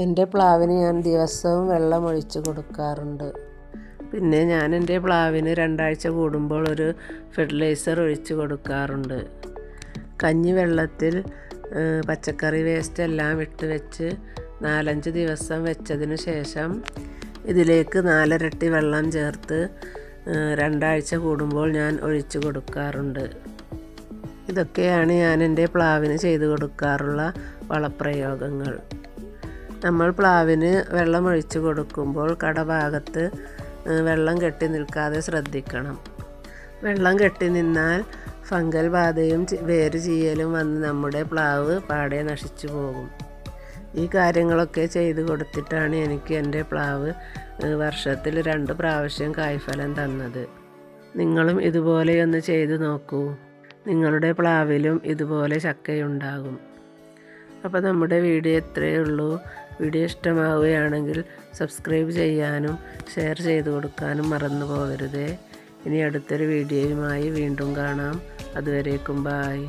എന്റെ പ്ലാവിന് ഞാൻ ദിവസവും വെള്ളം ഒഴിച്ചു കൊടുക്കാറുണ്ട്. പിന്നെ ഞാൻ എന്റെ പ്ലാവിന് രണ്ടാഴ്ച കൂടുമ്പോൾ ഒരു ഫെർട്ടിലൈസർ ഒഴിച്ച് കൊടുക്കാറുണ്ട്. കഞ്ഞി വെള്ളത്തിൽ പച്ചക്കറി വേസ്റ്റ് എല്ലാം ഇട്ട് വെച്ച് നാലഞ്ച് ദിവസം വെച്ചതിന് ശേഷം ഇതിലേക്ക് നാലരട്ടി വെള്ളം ചേർത്ത് രണ്ടാഴ്ച കൂടുമ്പോൾ ഞാൻ ഒഴിച്ചു കൊടുക്കാറുണ്ട്. ഇതൊക്കെയാണ് ഞാൻ എന്റെ പ്ലാവിന് ചെയ്തു കൊടുക്കാറുള്ള വളപ്രയോഗങ്ങൾ. നമ്മൾ പ്ലാവിന് വെള്ളം ഒഴിച്ചു കൊടുക്കുമ്പോൾ കടഭാഗത്ത് വെള്ളം കെട്ടി നിൽക്കാതെ ശ്രദ്ധിക്കണം. വെള്ളം കെട്ടി നിന്നാൽ ഫംഗൽ ബാധയും വേര് ചീയലും വന്ന് നമ്മുടെ പ്ലാവ് പാടെ നശിച്ചു പോകും. ഈ കാര്യങ്ങളൊക്കെ ചെയ്തു കൊടുത്തിട്ടാണ് എനിക്ക് എന്റെ പ്ലാവ് വർഷത്തിൽ രണ്ട് പ്രാവശ്യം കായ്ഫലം തന്നത്. നിങ്ങളും ഇതുപോലെയൊന്ന് ചെയ്തു നോക്കൂ. നിങ്ങളുടെ പ്ലാവിലും ഇതുപോലെ ചക്കയുണ്ടാകും. അപ്പോൾ നമ്മുടെ വീഡിയോ ഇത്രയേ ഉള്ളൂ? വീഡിയോ ഇഷ്ടമാവുകയാണെങ്കിൽ സബ്സ്ക്രൈബ് ചെയ്യാനും ഷെയർ ചെയ്തു കൊടുക്കാനും മറന്നു പോകരുതേ. ഇനി അടുത്തൊരു വീഡിയോയുമായി വീണ്ടും കാണാം. അതുവരേക്കും ബായ്